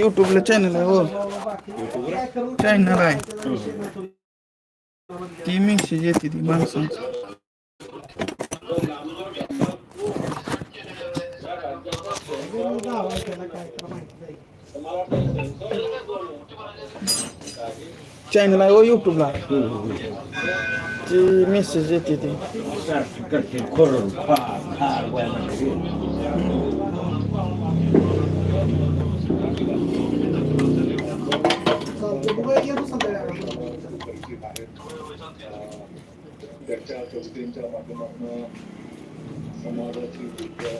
युट्यूबला चॅनल आहे हो. चॅनल आहे. ती मेसेज येते ती माणसांची. चॅनल आहे हो, व युट्यूबला ती मेसेज येते ती. चर्चा चौधरींच्या माध्यमातून समाजाची विद्या,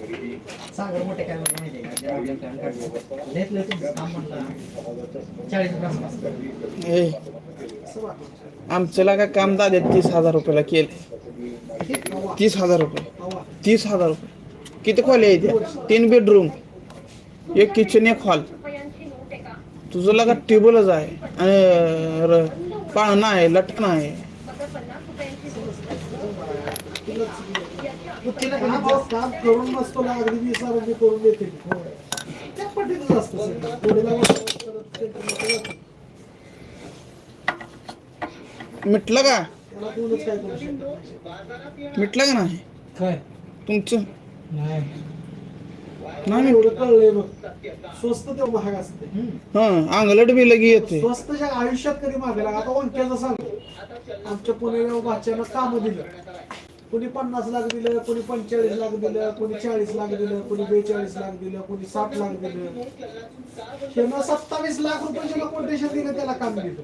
सागर मोठे काय माहिती आहे का? तुमचं काम म्हणलं चाळीस पन्नास ए आमचं लागा काम दाद्या तीस हजार रुपयाला केले. तीस हजार रुपये. तीस हजार रुपये. किती खोल्या आहे त्या तीन बेडरूम एक किचन एक हॉल तुझं लागा टेबलच आहे. आणि र- पाळणा आहे लटकणं आहे. काम करून ना अगदी वीस हजार रुपये करून देते त्या पटीतच असतं सगळं. थोडीला वाटलं तर ते करत मिटलं का? त्याला कोणच काय करू शकत नाही. मिटलं का नाही? काय? तुमचं? नाही. नाही एवढं कळलंय बघ. स्वस्त ते महाग असते हा अंगलट बी लगी येते. स्वस्तच्या आयुष्यात कधी मागे लागा आता ओंक्याचं सांगतो आमच्या पुणे भाच्यानं काम दिलं. कोणी पन्नास लाख दिलं कोणी पंचेचाळीस लाख दिलं कोणी चाळीस लाख दिलं कोणी बेचाळीस लाख दिलं कोणी साठ लाख दिलं. त्यांना सत्तावीस लाख रुपये कोटेशन दिलं त्याला काम दिलं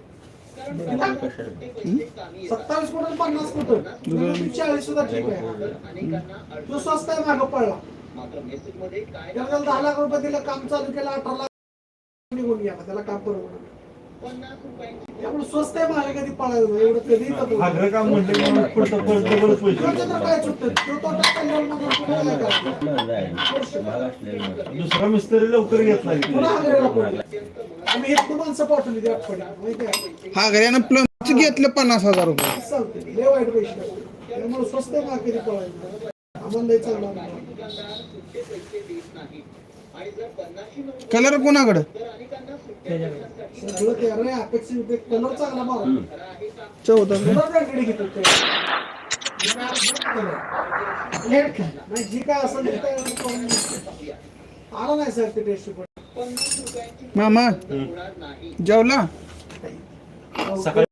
सत्तावीस कोट पन्नास कोट. म्हणजे चाळीस सुद्धा ठीक आहे. तो स्वस्त आहे मागं पडला त्याला दहा लाख रुपये दिलं काम चालू केलं अठरा लाख निघून गेला. त्याला काम परवडलं त्यामुळे स्वस्त आहे महाग कधी पळायला. एवढं कधी आग्रह काम म्हणलं की मग पुढचं परत डबल पैसे खर्च तर काय चुकतं तो तोटा कल्याण मधून पुढे काय करायचं? दुसरा मिस्त्री लवकर येत नाही. आम्ही इथनं माणसं पाठवली त्या आठवड्यात हा घऱ्यानं प्लम घेतलं पन्नास हजार रुपये चालते लय वाईट पैसे. त्यामुळे स्वस्त आहे कधी पळायला. आम्हाला लय चांगला. कलर कोणाकडं सगळं अपेक्षित कलर चांगला मारा चौदा कलर ब्रँडेड घेतात ते नाही जी काय असेल ते काय करून आला नाही सर ते टेस्ट मामा जेवला? सकाळी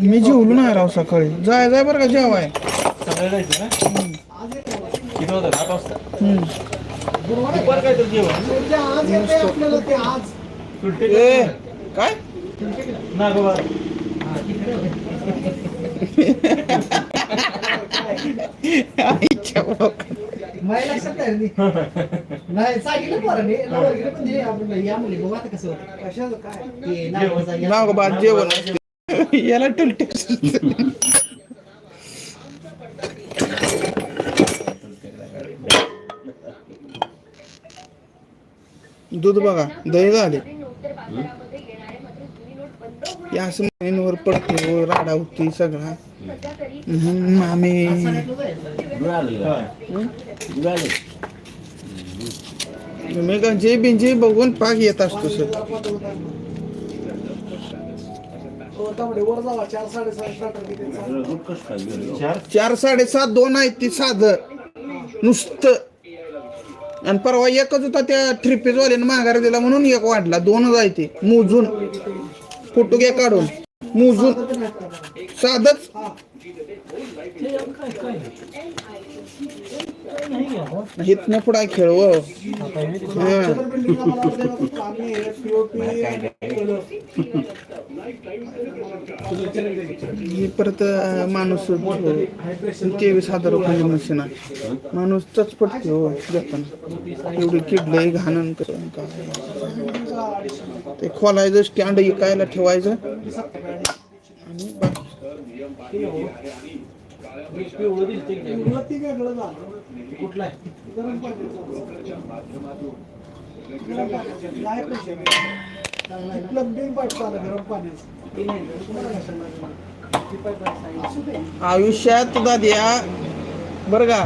मी जेवलो नाही राव सकाळी. जाय जाय बरं का जेवाय. सकाळी जायचं ना? किती वाजता. गुरुवार काय तर जेवण. आज येते आपल्याला ते आज ए काय? नागोबा आईच्या बापात. मला लक्षात नाही रे. नाही. सांगितलं पोरांनी नवरकडे पण दिले आपण या मुली बघू आता कसं होतं. कशाचं काय? ते नागोबाचा या- नाव बाद जेवण. असते. याला टुलटे दूध बघा दही झाले. या असं महिन्यावर पडते व राडा होती सगळा. मामे मामी मी का जे बिंजे बघून पाक येत असतो सर. चार साडेसात दोन आहेत ती साधं. नुसतं. आणि परवा एकच होता त्या थ्री वाल्यानं माघार दिला म्हणून एक वाढला. दोनच आहे ते मोजून. फोटो घ्या काढून. मोजून. साधच. इथनं पुढे खेळ व. ही. परत माणूस तेवीस हजार रुपये मशीन आहे. माणूस चचपटते हो घेताना एवढी किडलंय घाणन कसं ते खोलायचं स्टँड इकायला ठेवायचं. आणि आयुष्यात दाद्या बर का?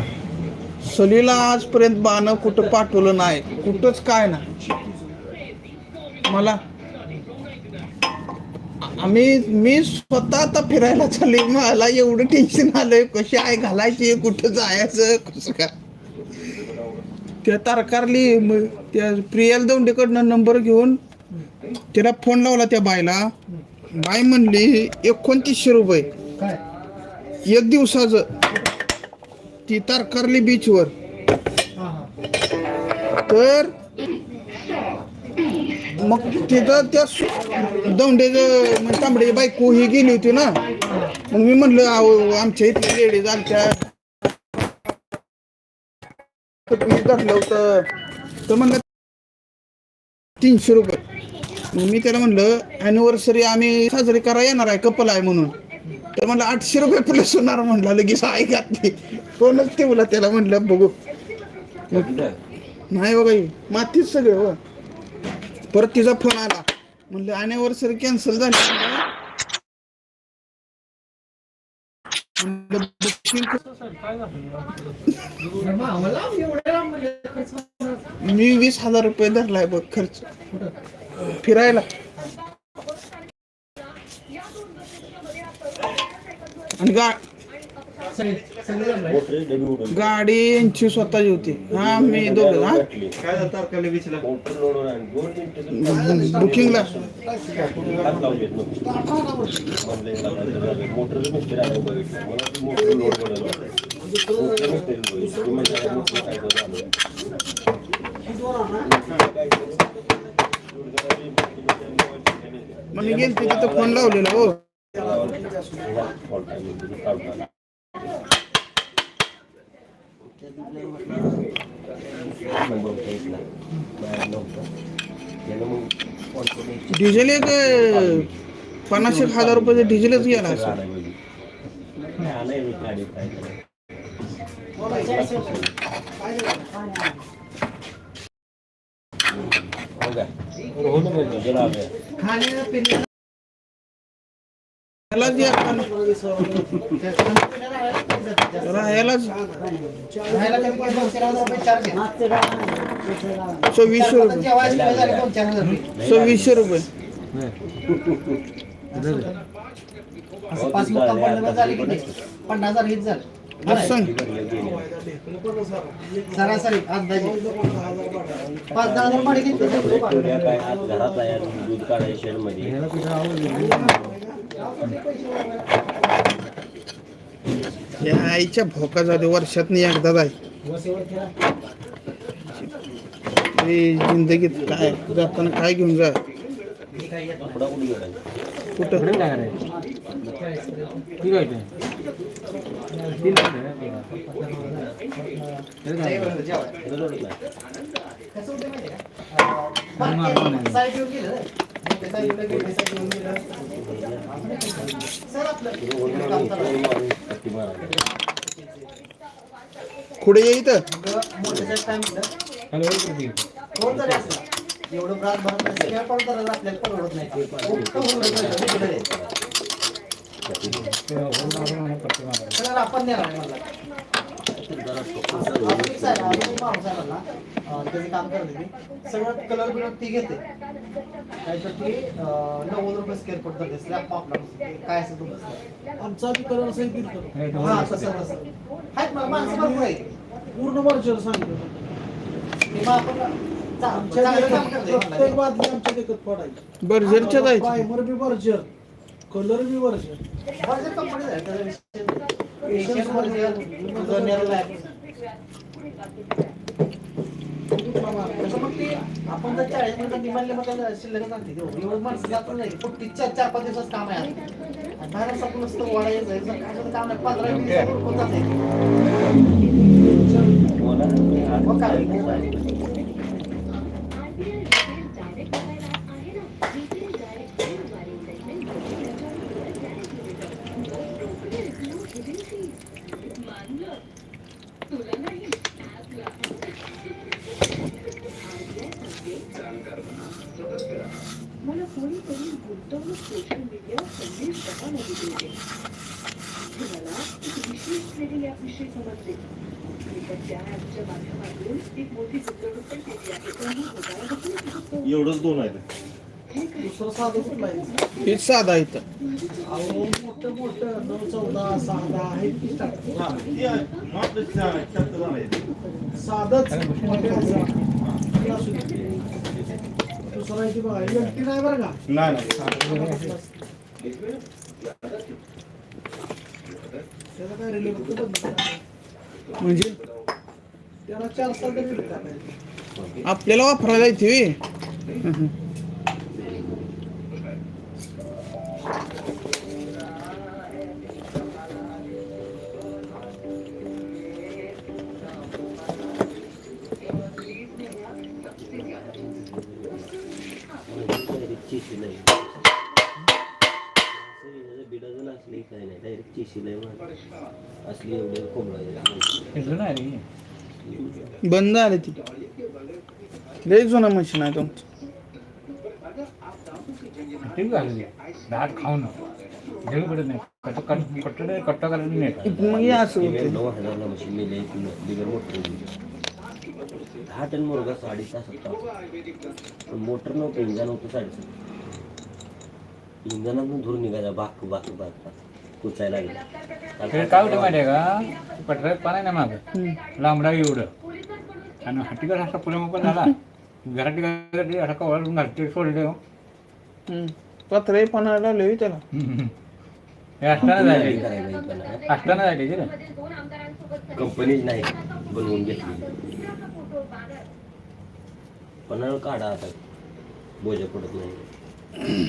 सलीला आजपर्यंत बाण कुठं पाठवलं नाही. कुठंच काय ना मला आम्ही मी स्वतः आता फिरायला चालले. मला एवढं टेन्शन आलंय. कशी आहे घालायची? कुठं जायचं? कसं काय? त्या तारकारली त्या प्रियाल दौंडेकडनं नंबर घेऊन तिला फोन लावला त्या बायला बाय म्हणली एकोणतीसशे रुपये. काय? एक दिवसाचं. ती तारकारली बीचवर तर मग तिथं त्या दौंडेचं म्हणजे तांबड्याची बायको ही गेली होती ना. मग मी म्हणलं अहो आमच्या इथल्या लेडीज आमच्या धरलं होतं. तर म्हणलं तीनशे रुपये. मग मी त्याला म्हणलं अॅनिव्हर्सरी आम्ही साजरी करा येणार आहे कपल आहे म्हणून. तर म्हणलं आठशे रुपये प्लस होणार म्हणलं लगेच आहे घातली. कोणच ठेवला त्याला म्हणलं बघू. नाही बघा ही मातीच सगळं हो. परत तिचा फोन आला. म्हणलं अॅनिव्हर्सरी कॅन्सल झाली मी वीस हजार रुपये धरलाय बघ खर्च. फिरायला. आणि गा सगळे सगळे जण आहे. गाडी यांची स्वतःची होती. हा मी दोघं हा? काय बुकिंगला मग मी गेल तिथे फोन लावलेला हो. डिझेल एक पन्नास एक हजार रुपयाचं डिझेलच गेला असं या. सव्वीसशे रुपये. सव्वीसशे रुपये? पन्नास हजार हीच झालं सरासरी अंदाजे पाच दहा हजार आज घरात दूध या आईच्या भोका जाते वर्षात एकदा जाय जिंदगीत काय? जाताना काय घेऊन जा? कुठं? पुढे ये एवढं भरत नाही, सगळ्या आपल्याला परवडत नाही. आपण देणार मला. त्याचं काम करते मी. सगळं कलर बिलर ती घेते त्यासाठी अं, नव्वद रुपये स्क्वेअर फूट जाते स्लॅब आपला काय असेल तुमचं आमचा बी कलर असेल हा तसं तसं. आहेत मला माणसं भरपूर आहेत. पूर्ण वर्षाला सांगितलं. ते मग आपण प्रत्येक मला. बादली आमच्या देखत पडायची बर्जरच्या जायचं primer B Berger colour B Berger Nerolac. आपण जर चाळीस मिनिटात निमानले मग त्याला शिल्लक जाते एवढं माणसं जात नाही पण तिच्या चार पाच दिवसात काम आहे आता. आणि बाहेर नुसतं वाढायचं जायचं, काम आहे पंधरा वीस हजार रुपये मग काय मला कोणीतरी गुंतवणूक सोशल मीडियावर संदेश दबावला दिले देखील याविषयी समजते आणि पण त्या माध्यमातून एक मोठी गुंतवणूक पण केली आहे. एवढंच दोन आहेत दुसरं साधं कुठलं आहे हेच साधा इथं अहो मोठं मोठं नऊ चौदा सहा दहा आहे. साधंच ती बघा. एलटी नाही बरं का? नाही नाही. त्याला काय रिले फक्त बंद करा. म्हणजे? त्याला चार टाकायचे. आपल्याला वापरायला येते. नाही डायरेक्ट शिलाई असली एवढे कोंबडा बंद आले ती. लय जुना मशीन आहे तुमचं. ठीक आहे दाट खाऊन जेवू पडत नाही. कट कट कट्ट कट्टा करायला नाही मग हे असं इव्हन होतं नऊ हजारला मशीन मी लई बिगर मोटर दहा टन मुरगा साडे पण मोटर नव्हतं इंजन होतं साडेसात इंजनातून धूर निघायचा बाक बाक बाक बाक. कुचायला ते लागला काय होतं माहिती आहे का पटरात पाणी नाही मागं. लांबडा एवढं. आणि हट्टीकर असा पुढे पण झाला. घराटी घराटी असा कवळून घालते सोडले हो. पत्रे पणाला लय त्याला. हे असताना पण असताना जायचे की रे कंपनीच नाही बनवून घेतली. पन्हाळ काढा आता? बोजा पडत नाही.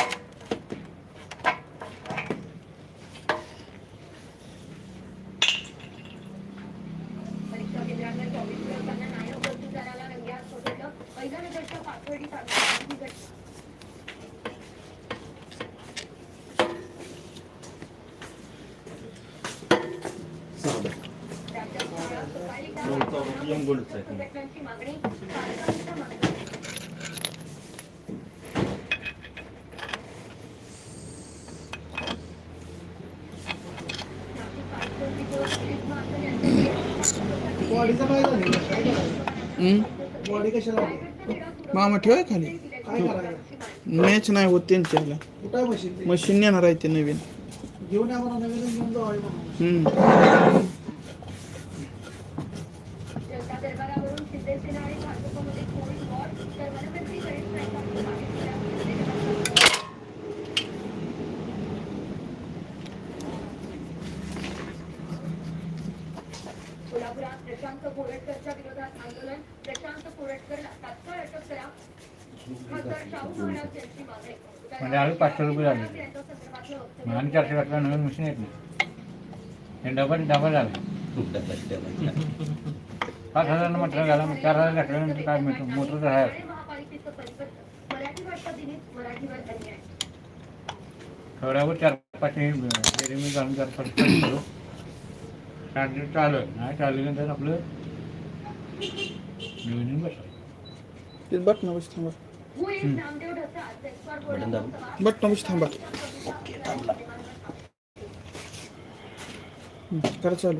बॉडीचं काय झालं काय करायचं हम्म? बॉडी कशाला आली? मामा ठेवाय खाली काय करायचं मॅच नाही होत त्यांच्याला कुठं आहे मशीन ते? मशीन नेणार आहे ते नवीन घेऊन या नवीन घेऊन जाऊ आहे म्हणून. हम्म. कोल्हापुरात प्रशांत कोरटकरच्या विरोधात आंदोलन. प्रशांत कोरटकरला तात्काळ अटक करा. खासदार शाहू महाराज यांची मागणी. म्हणजे आम्ही पाचशे रुपये झाले. आणि चारशे टाकला नवीन मशीन येत नाही. हे डबल डबल झालं. पाच हजार म्हटलं झालं मग चार हजार टाकल्यानंतर काय मिळतं? मोटर तर आहे. थोड्यावर चार पाचशे मी घालून चार पाच करू चार्जर चालू आहे नाही चालल्यानंतर आपलं नवीन बसलं ते बटन बस थांबा. बटन दाब. बोर्डाचा बटन बस थांबा. करा चालू.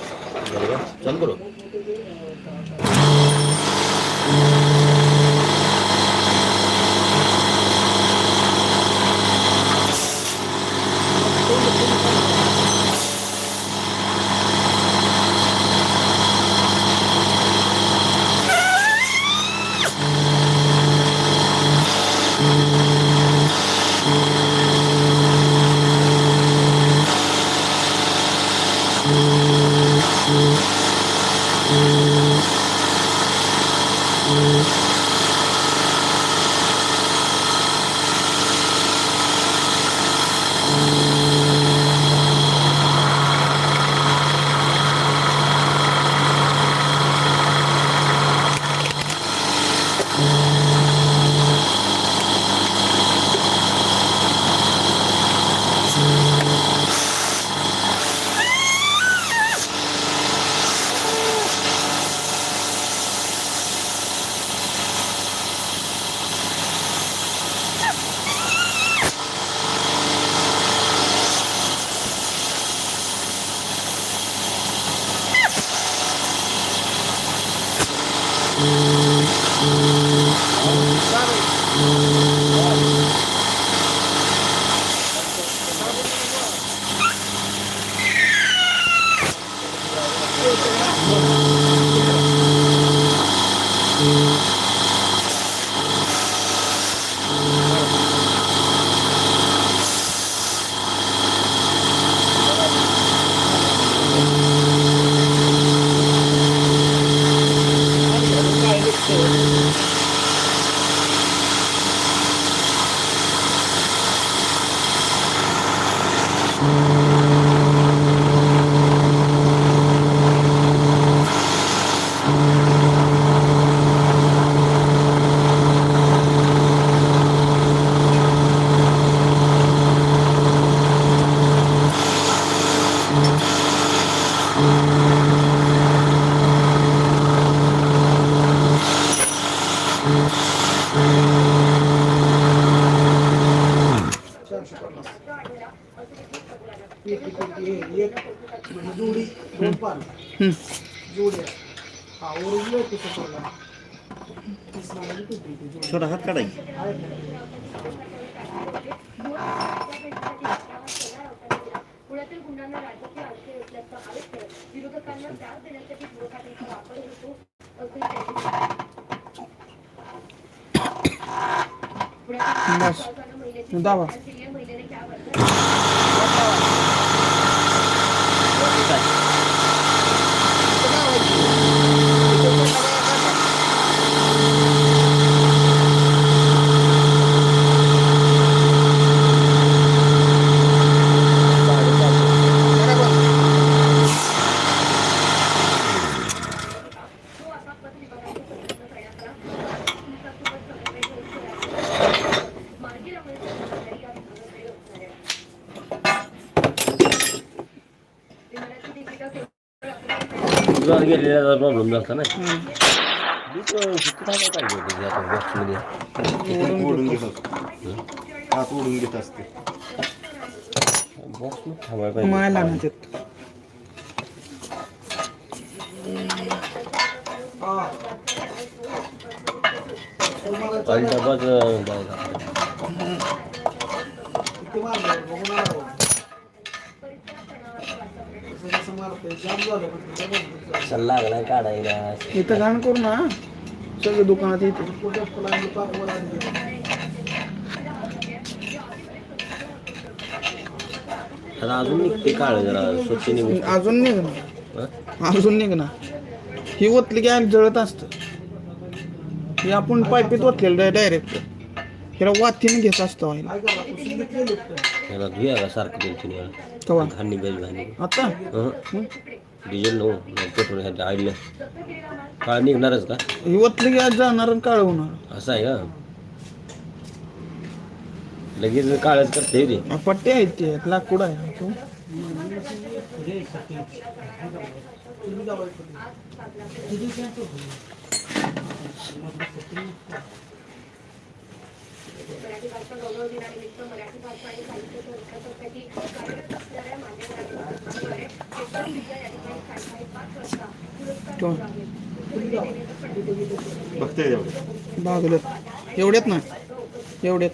ജൂഡി ഗ്രൂപ്പാണ് ജൂഡിയാണ് ആ ഒറിജിനൽ എപ്പിസോഡ് छोटा हाथ कटाई দাবা प्रॉब्लेम झाला ना ओढून घेत असते हात ओढून कशाला लागलाय काढायला? इथं घाण करू ना. सगळं दुकानात येते अजून निघते काळ जरा स्वच्छ निघून. अजून निघ ना अजून निघ ना ही ओतली की जळत असतं. ही आपण पायपीत ओतलेलं डायरेक्ट हिला वाथीने घेत असतो धुया का सारखं दोन तीन वेळा आता? डिझेल नो पेट्रोल ह्याच्या आईला काळ निघणारच का? की आज जाणार आणि काळ होणार. असं आहे का लगेच काळच करते रे आ, पट्टे आहेत ते लाकूड आहे. तो मराठी भाषा गौरव दिनानिमित्त मराठी भाषा आणि साहित्य संस्थांसाठी कार्यरत असणाऱ्या मान्यवरांद्वारे पेपर कोण? आहेत. एवढ्यात ना एवढ्यात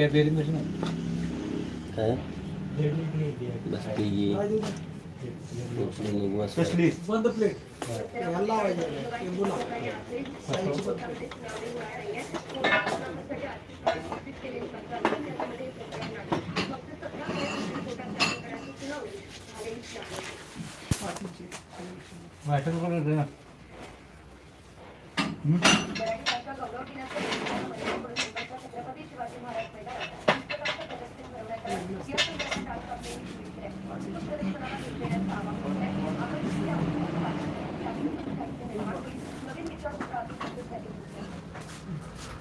शिंदे एक मिनिट बेरिंग कशी ना काय बस ती बस कसली बंद प्लेट ह्याला लावायचं टेंबूला. साईडची बंद प्लेट. वाटत कोण होतं ना Gracias.